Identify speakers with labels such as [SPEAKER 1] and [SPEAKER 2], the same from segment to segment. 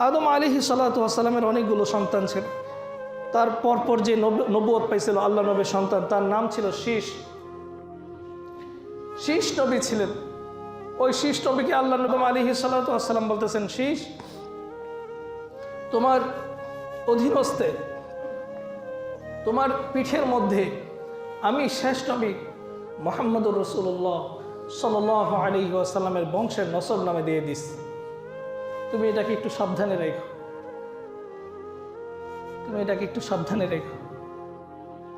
[SPEAKER 1] আদম আলী সাল্লাতামের অনেকগুলো সন্তান ছিল। তার পরপর যে নব- নবুয়ত পাইছিল আল্লাহ নবীর সন্তান, তার নাম ছিল শীষ। শীষ নবী ছিলেন। ওই শীষ নবীকে আল্লাহ নবী আলী সাল্লাতাম বলতেছেন, শীষ, তোমার অধীনস্থে, তোমার পিঠের মধ্যে আমি শেষ নবী মোহাম্মদুর রসুল্লাহ সাল আলী আসাল্লামের বংশের নসব নামে দিয়ে দিস তুমি এটাকে একটু সাবধানে রেখো। তুমি এটাকে একটু সাবধানে রেখো।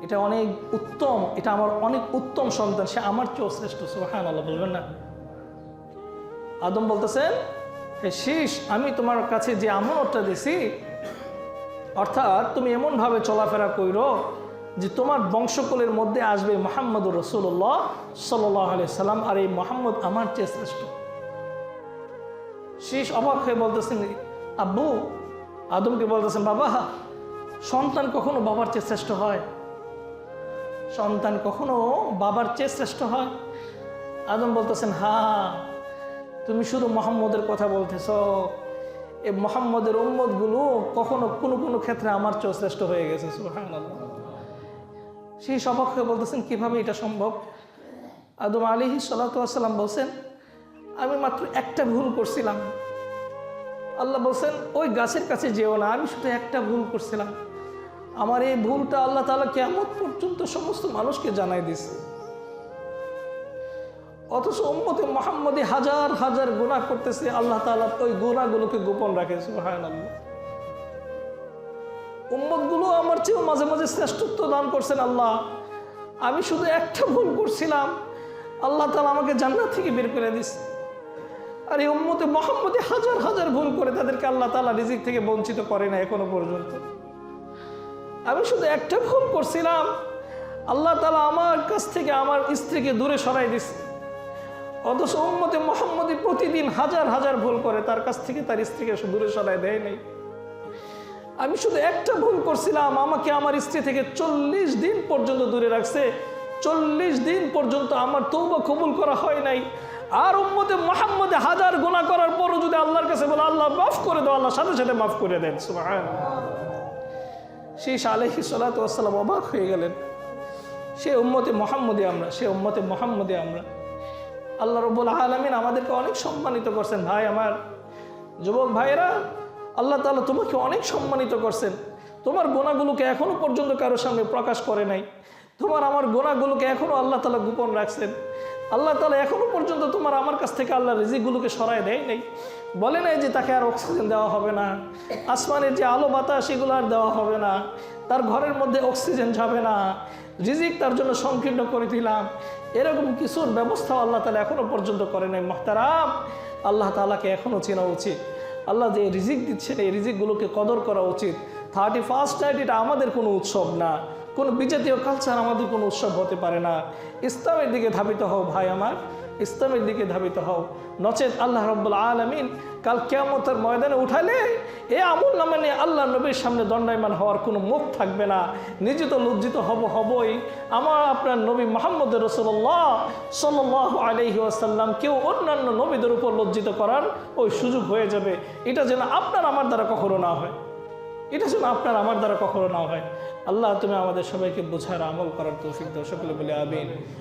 [SPEAKER 1] এটা অনেক উত্তম, এটা আমার অনেক উত্তম সন্তান, সে আমার চেয়েও শ্রেষ্ঠ সুহান আল্লাহ বলবেন না? আদম বলতেছেন, হে শীষ, আমি তোমার কাছে যে আমানতটা দিছি, অর্থাৎ তুমি এমনভাবে চলাফেরা কইরো যে তোমার বংশকুলের মধ্যে আসবে মোহাম্মদুর রসুল্লাহ সাল্লাহ আলি সাল্লাম আর এই মোহাম্মদ আমার চেয়ে শ্রেষ্ঠ। শীষ অবাক হয়ে বলতেছেন, আব্বু, আদমকে বলতেছেন, বাবা, সন্তান কখনো বাবার চেয়ে শ্রেষ্ঠ হয়? সন্তান কখনো বাবার চেয়ে শ্রেষ্ঠ হয়? আদম বলতেছেন, হা, তুমি শুধু মোহাম্মদের কথা বলতেছ। এই মোহাম্মদের উম্মতগুলো কখনো কোনো কোনো ক্ষেত্রে আমার চেয়েও শ্রেষ্ঠ হয়ে গেছে সেই হয়ে বলতেছেন, কীভাবে এটা সম্ভব? আদম আলী সাল্লাম বলছেন আমি মাত্র একটা ভুল করছিলাম। আল্লাহ বলছেন, ওই গাছের কাছে যেও না, আমি শুধু একটা ভুল করছিলাম। আমার এই ভুলটা আল্লাহ তালা কেমন পর্যন্ত সমস্ত মানুষকে জানাই দিছে অথচ উম্মতে মোহাম্মদে হাজার হাজার গুণা করতেছে আল্লাহ তালা ওই গুণাগুলোকে গোপন রাখে সুহায়ন উম্মতগুলো আমার চেয়েও মাঝে মাঝে শ্রেষ্ঠত্ব দান করছেন আল্লাহ। আমি শুধু একটা ভুল করছিলাম, আল্লাহ তালা আমাকে জান্নাত থেকে বের করে দিছে আর এই উম্মতে মোহাম্মদে হাজার হাজার ভুল করে তাদেরকে আল্লাহ তালা রিজিক থেকে বঞ্চিত করে না এখনও পর্যন্ত। আমি শুধু একটা ভুল করছিলাম। আল্লাহ তালা আমার কাছ থেকে আমার স্ত্রীকে দূরে সরাই দিছে। অথচ উম্মতে মোহাম্মদী প্রতিদিন হাজার হাজার ভুল করে, তার কাছ থেকে তার স্ত্রীকে দূরে সরাই দেয় নাই। আমি শুধু একটা ভুল করছিলাম, আমাকে আমার স্ত্রী থেকে চল্লিশ দিন পর্যন্ত দূরে রাখছে। চল্লিশ দিন পর্যন্ত আমার তৌবা কবুল করা হয় নাই। আর উম্মতে মোহাম্মদে হাজার গোনা করার পরও যদি আল্লাহর কাছে বলে, আল্লাহ, মাফ করে দাও, আল্লাহ সাথে সাথে মাফ করে দেন। সেই আলহি সাল্লাম অবাক হয়ে গেলেন। সে উম্মতে মোহাম্মদে আমরা, সে উম্মতে মোহাম্মদে আমরা। আল্লাহ রব্বুল আলমিন আমাদেরকে অনেক সম্মানিত করছেন। ভাই আমার যুবক ভাইয়েরা, আল্লাহ তালা তোমাকে অনেক সম্মানিত করছেন। তোমার গোনাগুলোকে এখনও পর্যন্ত কারোর সামনে প্রকাশ করে নাই। তোমার আমার গোনাগুলোকে এখনও আল্লাহ তালা গোপন রাখছেন। আল্লাহ তালা এখনও পর্যন্ত তোমার আমার কাছ থেকে আল্লাহ রিজিকগুলোকে সরায় দেয় নাই। বলে নাই যে তাকে আর অক্সিজেন দেওয়া হবে না। আসমানের যে আলো বাতাস, এগুলো আর দেওয়া হবে না। তার ঘরের মধ্যে অক্সিজেন যাবে না। রিজিক তার জন্য সংকীর্ণ করে দিলাম। এরকম কিছুর ব্যবস্থা আল্লাহ তালা এখনও পর্যন্ত করে নাই। মহতারাম, আল্লাহ তালাকে এখনও চেনা উচিত। আল্লাহ যে রিজিক দিচ্ছেন, এই রিজিকগুলোকে কদর করা উচিত। থার্টি ফার্স্ট নাইট এটা আমাদের কোনো উৎসব না। কোনো বিজাতীয় কালচার আমাদের কোনো উৎসব হতে পারে না। ইসলামের দিকে ধাবিত হও ভাই আমার, ইসলামের দিকে ধাবিত হও। নচেত আল্লাহ রব্বুল আলমিন কাল কেমতের ময়দানে উঠালে এ আমল নামে নিয়ে আল্লাহ নবীর সামনে দণ্ডায়মান হওয়ার কোনো মুখ থাকবে না। নিজে তো লজ্জিত হব, হবই। আমার আপনার নবী মোহাম্মদ রসল্লাহ সাল্লাহ আলহি আসাল্লাম কেউ অন্যান্য নবীদের উপর লজ্জিত করার ওই সুযোগ হয়ে যাবে। এটা যেন আপনার আমার দ্বারা কখনো না হয়। এটা যেন আপনার, আমার দ্বারা কখনো না হয়। আল্লাহ তুমি আমাদের সবাইকে বোঝার, আমল করার তৌফিক দাও, সকলে বলে আমিন।